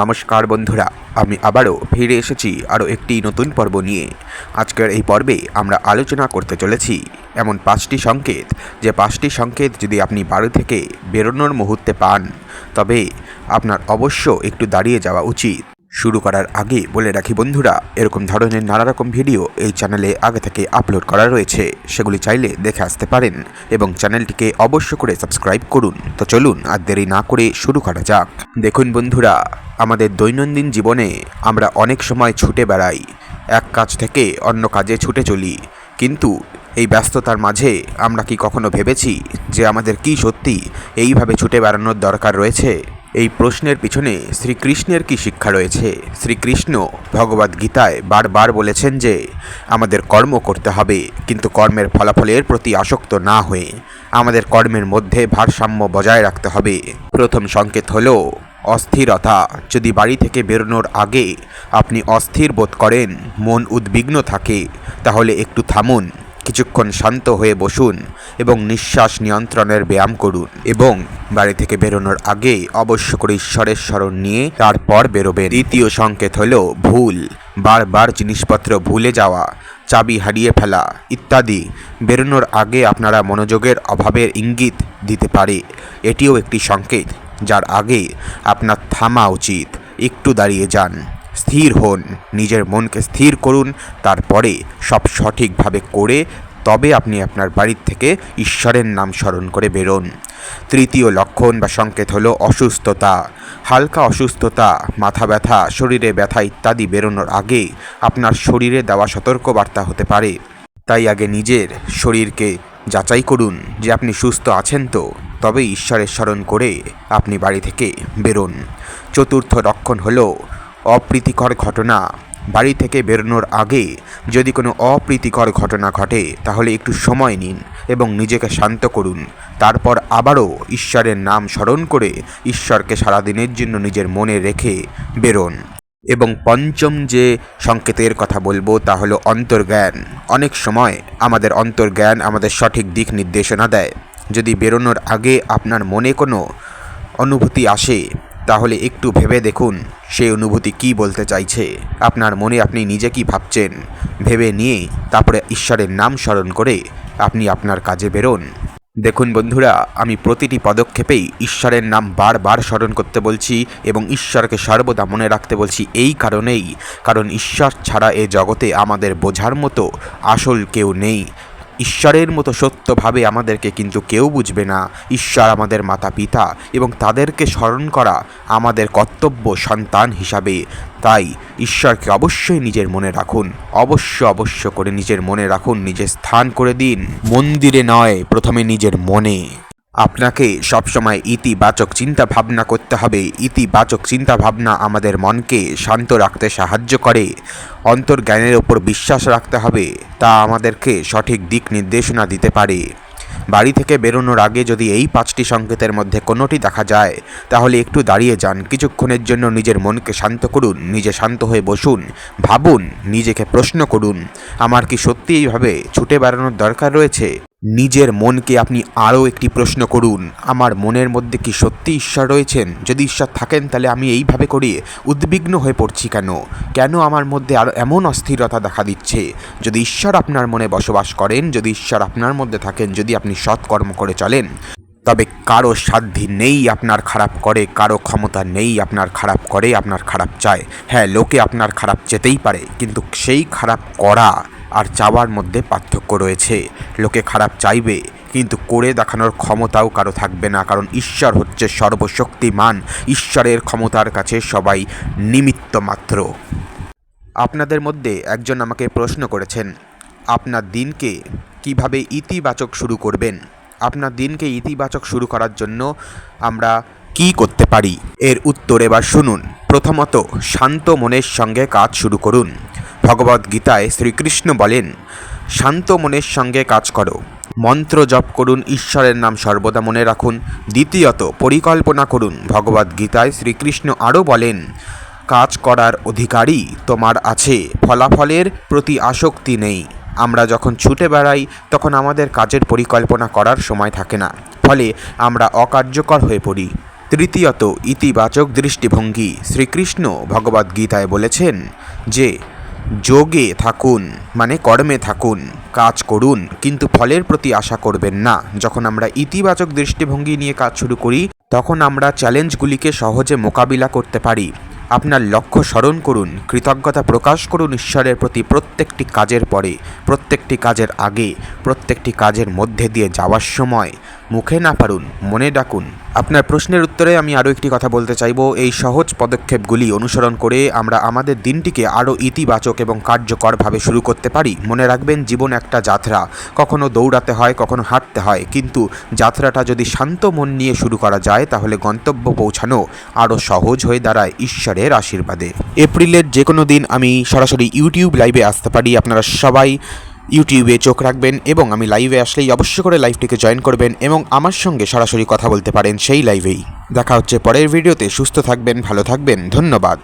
নমস্কার বন্ধুরা, আমি আবারও ফিরে এসেছি আরও একটি নতুন পর্ব নিয়ে। আজকের এই পর্বে আমরা আলোচনা করতে চলেছি এমন পাঁচটি সংকেত। যে পাঁচটি সংকেত যদি আপনি বাড়ি থেকে বেরোনোর মুহূর্তে পান, তবে আপনার অবশ্য একটু দাঁড়িয়ে যাওয়া উচিত। শুরু করার আগে বলে রাখি বন্ধুরা, এরকম ধরনের নানা রকম ভিডিও এই চ্যানেলে আগে থেকে আপলোড করা রয়েছে। সেগুলি চাইলে দেখে আসতে পারেন এবং চ্যানেলটিকে অবশ্য করে সাবস্ক্রাইব করুন। তো চলুন আর দেরি না করে শুরু করা যাক। দেখুন বন্ধুরা, আমাদের দৈনন্দিন জীবনে আমরা অনেক সময় ছুটে বেড়াই। এক কাজ থেকে অন্য কাজে ছুটে চলি। কিন্তু এই ব্যস্ততার মাঝে আমরা কি কখনো ভেবেছি যে আমাদের কি সত্যি এইভাবে ছুটে বেড়ানোর দরকার রয়েছে? এই প্রশ্নের পিছনে শ্রীকৃষ্ণের কি শিক্ষা রয়েছে? শ্রীকৃষ্ণ ভগবদ গীতায় বারবার বলেছেন যে, আমাদের কর্ম করতে হবে, কিন্তু কর্মের ফলাফলের প্রতি আসক্ত না হয়ে আমাদের কর্মের মধ্যে ভারসাম্য বজায় রাখতে হবে। প্রথম সংকেত হলো, অস্থিরতা। যদি বাড়ি থেকে বেরোনোর আগে আপনি অস্থির বোধ করেন, মন উদ্বিগ্ন থাকে, তাহলে একটু থামুন। কিছুক্ষণ শান্ত হয়ে বসুন এবং নিঃশ্বাস নিয়ন্ত্রণের ব্যায়াম করুন এবং বাড়ি থেকে বেরোনোর আগে অবশ্য করে ঈশ্বরের স্মরণ নিয়ে তারপর বেরোবেন। দ্বিতীয় সংকেত হলো ভুল। বারবার জিনিসপত্র ভুলে যাওয়া, চাবি হারিয়ে ফেলা ইত্যাদি। বেরোনোর আগে আপনারা মনোযোগের অভাবের ইঙ্গিত দিতে পারে। এটিও একটি সংকেত, যার আগে আপনার থামা উচিত। একটু দাঁড়িয়ে যান। স্থির হন, নিজের মনকে স্থির করুন, তারপরে সব সঠিকভাবে করে তবে আপনি আপনার বাড়ির থেকে ঈশ্বরের নাম স্মরণ করে বেরোন। তৃতীয় লক্ষণ বা সংকেত হলো অসুস্থতা। হালকা অসুস্থতা, মাথা ব্যথা, শরীরে ব্যথা ইত্যাদি বেরোনোর আগে আপনার শরীরে দেওয়া সতর্কবার্তা হতে পারে। তাই আগে নিজের শরীরকে যাচাই করুন যে আপনি সুস্থ আছেন তো, তবে ঈশ্বরের স্মরণ করে আপনি বাড়ি থেকে বেরোন। চতুর্থ লক্ষণ হলো অপ্রীতিকর ঘটনা। বাড়ি থেকে বেরোনোর আগে যদি কোনো অপ্রীতিকর ঘটনা ঘটে, তাহলে একটু সময় নিন এবং নিজেকে শান্ত করুন। তারপর আবারও ঈশ্বরের নাম স্মরণ করে ঈশ্বরকে সারাদিনের জন্য নিজের মনে রেখে বেরোন। এবং পঞ্চম যে সংকেতের কথা বলব, তা হলো অন্তর্জ্ঞান। অনেক সময় আমাদের অন্তর্জ্ঞান আমাদের সঠিক দিক নির্দেশনা দেয়। যদি বেরোনোর আগে আপনার মনে কোনো অনুভূতি আসে তাহলে একটু ভেবে দেখুন সেই অনুভূতি কি বলতে চাইছে। আপনার মনে আপনি নিজে কি ভাবছেন? ভেবে নিয়ে তারপরে ঈশ্বরের নাম স্মরণ করে আপনি আপনার কাজে বেরোন। দেখুন বন্ধুরা, আমি প্রতিটি পদক্ষেপেই ঈশ্বরের নাম বারবার স্মরণ করতে বলছি এবং ঈশ্বরকে সর্বদা মনে রাখতে বলছি এই কারণেই, কারণ ঈশ্বর ছাড়া এ জগতে আমাদের বোঝার মতো আসল কেউ নেই। ঈশ্বরের মতো সত্যভাবে আমাদেরকে কিন্তু কেউ বুঝবে না। ঈশ্বর আমাদের মাতা পিতা এবং তাদেরকে স্মরণ করা আমাদের কর্তব্য সন্তান হিসাবে। তাই ঈশ্বরকে অবশ্যই নিজের মনে রাখুন। অবশ্য অবশ্য করে নিজের মনে রাখুন, নিজের স্থান করে দিন। মন্দিরে নয়, প্রথমে নিজের মনে। আপনাকে সবসময় ইতিবাচক চিন্তা ভাবনা করতে হবে। ইতিবাচক চিন্তা ভাবনা আমাদের মনকে শান্ত রাখতে সাহায্য করে। অন্তর্জ্ঞানের ওপর বিশ্বাস রাখতে হবে, তা আমাদেরকে সঠিক দিক নির্দেশনা দিতে পারে। বাড়ি থেকে বেরোনোর আগে যদি এই পাঁচটি সংকেতের মধ্যে কোনোটি দেখা যায়, তাহলে একটু দাঁড়িয়ে যান। কিছুক্ষণের জন্য নিজের মনকে শান্ত করুন, নিজে শান্ত হয়ে বসুন, ভাবুন, নিজেকে প্রশ্ন করুন, আমার কি সত্যি এইভাবে ছুটে বেড়ানোর দরকার রয়েছে? নিজের মনকে আপনি আরও একটি প্রশ্ন করুন। আমার মনের মধ্যে কি সত্যি ঈশ্বর রয়েছেন? যদি ঈশ্বর থাকেন, তাহলে আমি এইভাবে করে উদ্বিগ্ন হয়ে পড়ছি কেন? কেন আমার মধ্যে আরও এমন অস্থিরতা দেখা দিচ্ছে? যদি ঈশ্বর আপনার মনে বসবাস করেন, যদি ঈশ্বর আপনার মধ্যে থাকেন, যদি আপনি সৎকর্ম করে চলেন, তবে কারও সাধ্যি নেই আপনার খারাপ করে, কারও ক্ষমতা নেই আপনার খারাপ করে, আপনার খারাপ চায়। হ্যাঁ লোকে আপনার খারাপ যেতেই পারে, কিন্তু সেই খারাপ করা আর চাওয়ার মধ্যে পার্থক্য রয়েছে। লোকে খারাপ চাইবে, কিন্তু করে দেখানোর ক্ষমতাও কারও থাকবে না, কারণ ঈশ্বর হচ্ছে সর্বশক্তিমান। ঈশ্বরের ক্ষমতার কাছে সবাই নিমিত্ত মাত্র। আপনাদের মধ্যে একজন আমাকে প্রশ্ন করেছেন, আপনার দিনকে কীভাবে ইতিবাচক শুরু করবেন? আপনার দিনকে ইতিবাচক শুরু করার জন্য আমরা কি করতে পারি? এর উত্তর এবার শুনুন। প্রথমত, শান্ত মনের সঙ্গে কাজ শুরু করুন। ভগবদ গীতায় শ্রীকৃষ্ণ বলেন, শান্ত মনের সঙ্গে কাজ করো। মন্ত্র জপ করুন, ঈশ্বরের নাম সর্বদা মনে রাখুন। দ্বিতীয়ত, পরিকল্পনা করুন। ভগবদ গীতায় শ্রীকৃষ্ণ আরও বলেন, কাজ করার অধিকারই তোমার আছে, ফলাফলের প্রতি আসক্তি নেই। আমরা যখন ছুটে বেড়াই, তখন আমাদের কাজের পরিকল্পনা করার সময় থাকে না। ফলে আমরা অকার্যকর হয়ে পড়ি। তৃতীয়ত, ইতিবাচক দৃষ্টিভঙ্গি। শ্রীকৃষ্ণ ভগবদ্গীতায় বলেছেন যে যোগে থাকুন মানে কর্মে থাকুন, কাজ করুন, কিন্তু ফলের প্রতি আশা করবেন না। যখন আমরা ইতিবাচক দৃষ্টিভঙ্গি নিয়ে কাজ শুরু করি, তখন আমরা চ্যালেঞ্জগুলিকে সহজে মোকাবিলা করতে পারি। আপনার লক্ষ্য স্মরণ করুন, কৃতজ্ঞতা প্রকাশ করুন ঈশ্বরের প্রতি প্রত্যেকটি কাজের পরে, প্রত্যেকটি কাজের আগে, প্রত্যেকটি কাজের মধ্যে দিয়ে যাওয়ার সময়। মুখে না পারুন, মনে ডাকুন। আপনার প্রশ্নের উত্তরে আমি আরও একটি কথা বলতে চাইব। এই সহজ পদক্ষেপগুলি অনুসরণ করে আমরা আমাদের দিনটিকে আরও ইতিবাচক এবং কার্যকরভাবে শুরু করতে পারি। মনে রাখবেন, জীবন একটা যাত্রা। কখনো দৌড়াতে হয়, কখনো হাঁটতে হয়। কিন্তু যাত্রাটা যদি শান্ত মন নিয়ে শুরু করা যায়, তাহলে গন্তব্য পৌঁছানো আরও সহজ হয়ে দাঁড়ায় ঈশ্বরের আশীর্বাদে। এপ্রিলের যে কোনো দিন আমি সরাসরি ইউটিউব লাইভে আসতে পারি। আপনারা সবাই ইউটিউবে চোখ রাখবেন এবং আমি লাইভে আসলেই অবশ্য করে লাইভটিকে জয়েন করবেন এবং আমার সঙ্গে সরাসরি কথা বলতে পারেন সেই লাইভেই দেখা হচ্ছে পরের ভিডিওতে সুস্থ থাকবেন, ভালো থাকবেন। ধন্যবাদ।